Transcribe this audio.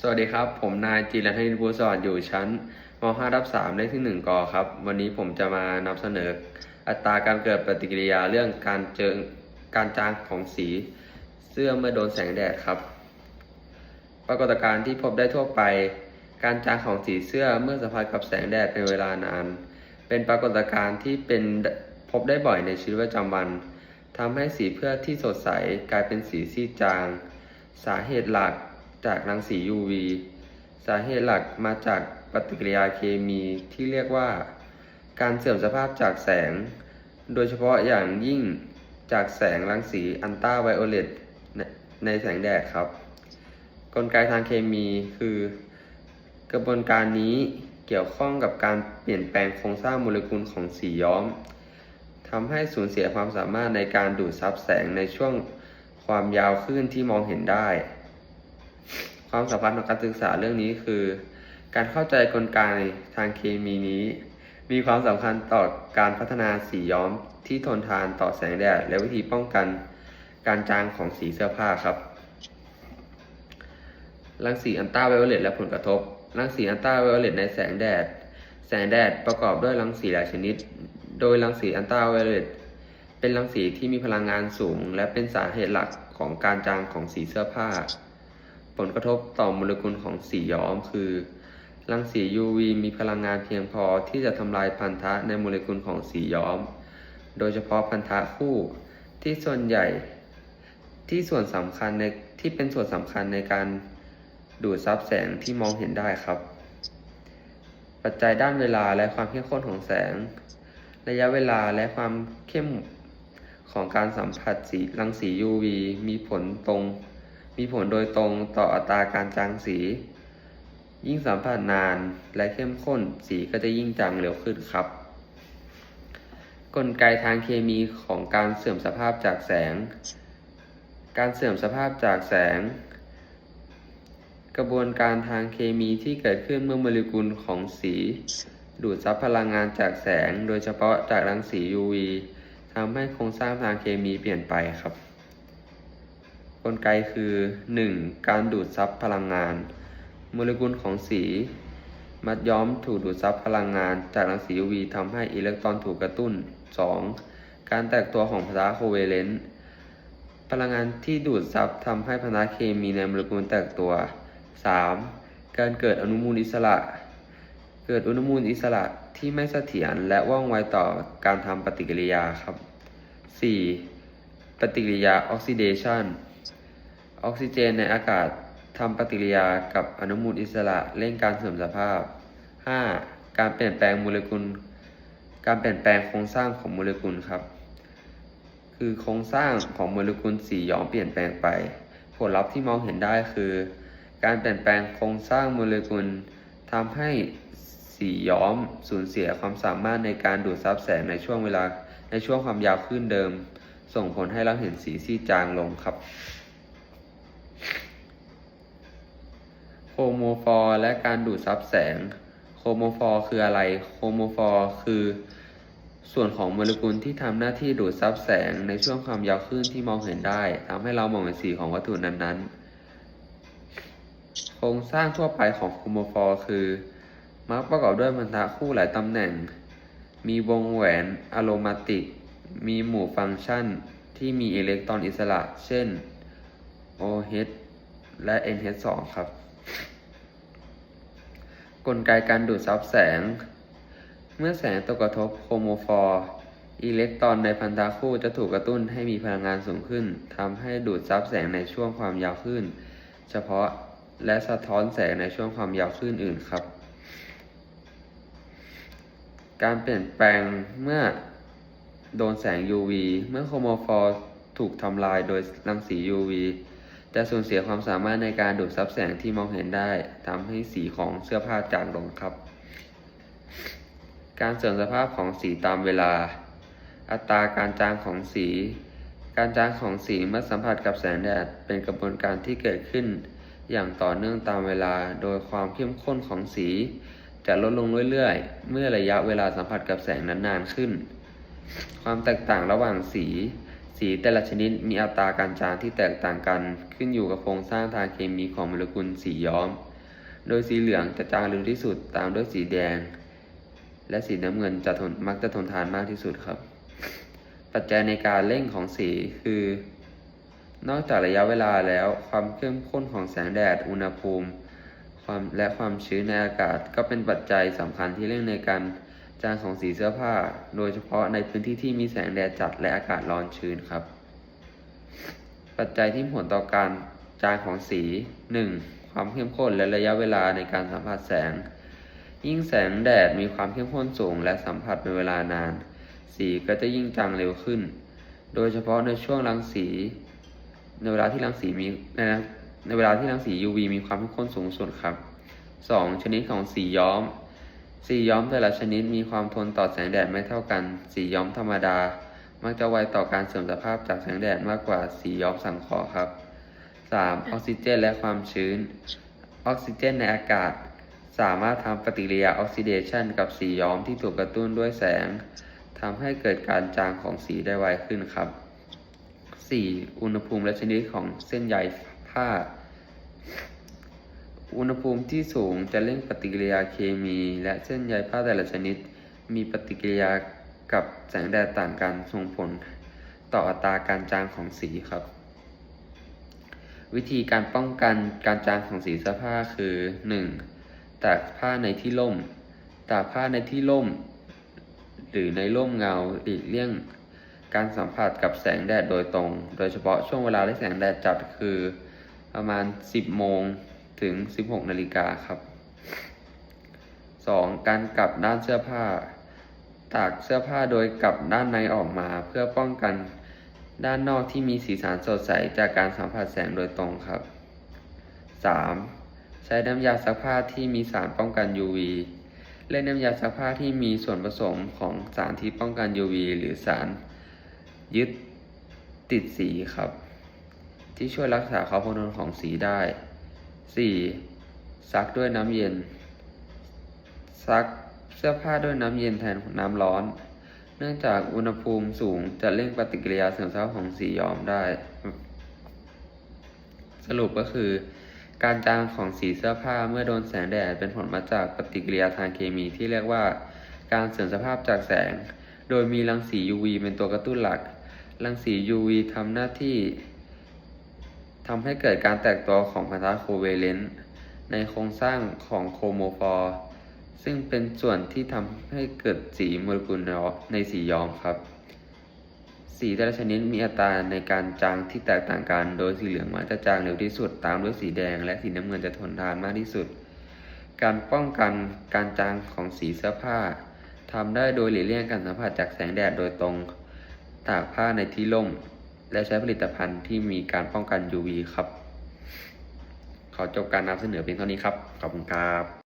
สวัสดีครับ ผมนายจีรัตนินภูสอนอยู่ชั้นม .5 รับ 3 เลขที่ 1กอครับ วันนี้ผมจะมานำเสนอ อัตราการเกิดปฏิกิริยาเรื่องการเจอการจางของสี เสื้อเมื่อโดนแสงแดดครับ ปรากฏการณ์ที่พบได้ทั่วไป การจางของสีเสื้อเมื่อสัมผัสกับแสงแดดเป็นเวลานาน เป็นปรากฏการณ์ที่เป็นพบได้บ่อยในชีวิตประจำวันทำให้สีเพื่อที่สดใสกลายเป็นสีซีดจาง สาเหตุหลัก จากรังสี UV สาเหตุหลักมาจากปฏิกิริยาเคมีที่เรียกว่า การเสื่อมสภาพจากแสง โดยเฉพาะอย่างยิ่งจากแสงรังสีอันต้าไวโอเลตในในแสงแดดครับ กลไกทางเคมีคือ กระบวนการนี้เกี่ยวข้องกับการเปลี่ยนแปลงโครงสร้างโมเลกุลของสีย้อมทำให้สูญเสียความสามารถในการดูดซับแสงในช่วงความยาวคลื่นที่มองเห็นได้ ความสัมพันธ์ของการศึกษาเรื่องนี้คือ การเข้าใจกลไกทางเคมีนี้ มีความสำคัญต่อการพัฒนาสีย้อมที่ทนทานต่อแสงแดดและวิธีป้องกันการจางของสีเสื้อผ้าครับรังสีอันต้าไวโอเลตและผลกระทบรังสีอันต้าไวโอเลตในแสงแดด แสงแดดประกอบด้วยรังสีหลายชนิด โดยรังสีอันต้าไวโอเลตเป็นรังสีที่มีพลังงานสูง และเป็นสาเหตุหลักของการจางของสีเสื้อผ้า ผลกระทบต่อโมเลกุลของสีย้อม คือรังสี UV มีพลังงานเพียงพอที่จะทำลายพันธะในโมเลกุลของสีย้อม โดยเฉพาะพันธะคู่ที่ส่วนใหญ่ที่ส่วนสำคัญในที่เป็นส่วนสำคัญในการดูดซับแสงที่มองเห็นได้ครับ ปัจจัยด้านเวลาและความเข้มข้นของแสง ระยะเวลาและความเข้มของการสัมผัสสีรังสี UV มีผลตรง มีผลโดยตรงต่ออัตราการจางสี ยิ่งสัมผัสนานและเข้มข้นสีก็จะยิ่งจางเร็วขึ้นครับ กลไกทางเคมีของการเสื่อมสภาพจากแสง การเสื่อมสภาพจากแสง กระบวนการทางเคมีที่เกิดขึ้นเมื่อโมเลกุลของสีดูดซับพลังงานจากแสง โดยเฉพาะจากรังสี UV ทำให้โครงสร้างทางเคมีเปลี่ยนไปครับ กลไกคือ 1. การดูดซับพลังงาน โมเลกุลของสี มัดย้อมถูกดูดซับพลังงาน จากรังสี UV ทำให้อิเล็กตรอนถูกกระตุ้น 2. การแตกตัวของพันธะโคเวเลนต์พลังงานที่ดูดซับทำให้พันธะเคมีในโมเลกุลแตกตัว 3. การเกิดอนุมูลอิสระ เกิดอนุมูลอิสระที่ไม่เสถียรและว่องไวต่อการทำปฏิกิริยาครับ 4. ปฏิกิริยาออกซิเดชัน ออกซิเจนในอากาศทำปฏิกิริยากับอนุมูลอิสระเร่งการเสื่อมสภาพ 5. การเปลี่ยนแปลงโมเลกุล การเปลี่ยนแปลงโครงสร้างของโมเลกุลครับ คือโครงสร้างของโมเลกุลสีย้อมเปลี่ยนแปลงไป ผลลัพธ์ที่มองเห็นได้คือ การเปลี่ยนแปลงโครงสร้างโมเลกุลทำให้สีย้อมสูญเสียความสามารถในการดูดซับแสงในช่วงเวลาในช่วงความยาวคลื่นเดิม ส่งผลให้เราเห็นสีซีดจางลงครับ โคโมฟอร์และการดูดซับแสง โคโมฟอร์คืออะไร โคโมฟอร์คือ ส่วนของโมเลกุลที่ทำหน้าที่ดูดซับแสงในช่วงความยาวคลื่นที่มองเห็นได้ทำให้เรามองเห็นสีของวัตถุนั้นๆ โครงสร้างทั่วไปของโคโมฟอร์คือ มักประกอบด้วยพันธะคู่หลายตำแหน่ง มีวงแหวนอะโรมาติก มีหมู่ฟังก์ชันที่มีอิเล็กตรอนอิสระ เช่น OH และ NH2 ครับ กลไกการดูดซับแสง เมื่อแสงตกกระทบโครโมฟอร์ อิเล็กตรอนในพันธะคู่จะถูกกระตุ้นให้มีพลังงานสูงขึ้นทำให้ดูดซับแสงในช่วงความยาวคลื่นเฉพาะและสะท้อนแสงในช่วงความยาวคลื่นอื่นครับ การเปลี่ยนแปลงเมื่อโดนแสง UV เมื่อโครโมฟอร์ถูกทำลายโดยรังสี UV จะสูญเสียความสามารถในการดูดซับแสงที่มองเห็นได้ทำให้สีของเสื้อผ้าจางลงครับ การเสื่อมสภาพของสีตามเวลา อัตราการจางของสี การจางของสีเมื่อสัมผัสกับแสงแดดเป็นกระบวนการที่เกิดขึ้น อย่างต่อเนื่องตามเวลาโดยความเข้มข้นของสี จะลดลงเรื่อยๆ เมื่อระยะเวลาสัมผัสกับแสงนั้นนานขึ้น ความแตกต่างระหว่างสี สีแต่ละชนิดมีอัตราการจางที่แตกต่างกันขึ้นอยู่กับโครงสร้างทางเคมีของโมเลกุลสีย้อม โดยสีเหลืองจะจางเร็วที่สุดตามด้วยสีแดง และสีน้ำเงินจะทนมักจะทนทานมากที่สุดครับ ปัจจัยในการเร่งของสีคือ นอกจากระยะเวลาแล้วความเข้มข้นของแสงแดด อุณหภูมิความและความชื้นในอากาศก็เป็นปัจจัยสำคัญที่เร่งในการ จางของสีเสื้อผ้า โดยเฉพาะในพื้นที่ที่มีแสงแดดจัดและอากาศร้อนชื้นครับ ปัจจัยที่ผลต่อการจางของสี 1. ความเข้มข้นและระยะเวลาในการสัมผัสแสง ยิ่งแสงแดดมีความเข้มข้นสูงและสัมผัสเป็นเวลานาน สีก็จะยิ่งจางเร็วขึ้น โดยเฉพาะในช่วงรังสี ในเวลาที่รังสีมีในในเวลาที่รังสี UV มีความเข้มข้นสูงสุดครับ 2. ชนิดของสีย้อม สีย้อมแต่ละชนิดมีความทนต่อแสงแดดไม่เท่ากัน สีย้อมธรรมดา มักจะไวต่อการเสื่อมสภาพจากแสงแดดมากกว่าสีย้อมสังเคราะห์ครับ 3. ออกซิเจนและความชื้น ออกซิเจนในอากาศ สามารถทำปฏิกิริยาออกซิเดชันกับสีย้อมที่ถูกกระตุ้นด้วยแสงทำให้เกิดการจางของสีได้ไวขึ้นครับ 4. อุณหภูมิและชนิดของเส้นใยผ้า อุณหภูมิที่สูงจะเร่งปฏิกิริยาเคมี และเส้นใยผ้าแต่ละชนิด มีปฏิกิริยากับแสงแดดต่างกันส่งผลต่ออัตราการจางของสีครับ วิธีการป้องกันการจางของสีเสื้อผ้าคือ 1. ตากผ้าในที่ร่ม ตากผ้าในที่ร่ม หรือในร่มเงาหลีกเลี่ยง การสัมผัสกับแสงแดดโดยตรง โดยเฉพาะช่วงเวลาที่แสงแดดจัดคือประมาณ 10 โมง ถึง 16 นาฬิกาครับ 2. การกลับด้านเสื้อผ้า ตากเสื้อผ้าโดยกลับด้านในออกมาเพื่อป้องกันด้านนอกที่มีสีสันสดใสจากการสัมผัสแสงโดยตรงครับ 3. ใช้น้ำยาซักผ้าที่มีสารป้องกัน UV เล่นน้ำยาซักผ้าที่มีส่วนผสมของสารที่ป้องกัน UV หรือสารยึดติดสีครับ ที่ช่วยรักษาความคงทนของสีได้ 4. ซักด้วยน้ำเย็น ซักเสื้อผ้าด้วยน้ำเย็นแทนน้ำร้อน เนื่องจากอุณหภูมิสูงจะเร่งปฏิกิริยาเสื่อมสภาพของสีย้อมได้ สรุปก็คือ การจางของสีเสื้อผ้าเมื่อโดนแสงแดดเป็นผลมาจากปฏิกิริยาทางเคมีที่เรียกว่า การเสื่อมสภาพจากแสง โดยมีรังสี UV เป็นตัวกระตุ้นหลัก รังสี UV ทำหน้าที่ ทำให้เกิดการแตกตัวของพันธะโคเวเลนต์ในโครงสร้างของโครโมฟอร์ซึ่งเป็นส่วนที่ทำให้เกิดสีโมเลกุลในสีย้อมครับ สีแต่ละชนิดมีอัตราในการจางที่แตกต่างกัน โดยสีเหลืองมักจะจางเร็วที่สุด ตามด้วยสีแดง และสีน้ำเงินจะทนทานมากที่สุด การป้องกันการจางของสีเสื้อผ้าทำได้โดยหลีกเลี่ยงการสัมผัสจากแสงแดดโดยตรง ตากผ้าในที่ร่ม และใช้ผลิตภัณฑ์ที่มีการป้องกัน UV ครับ ขอจบการนำเสนอเพียงเท่านี้ครับ ขอบคุณครับ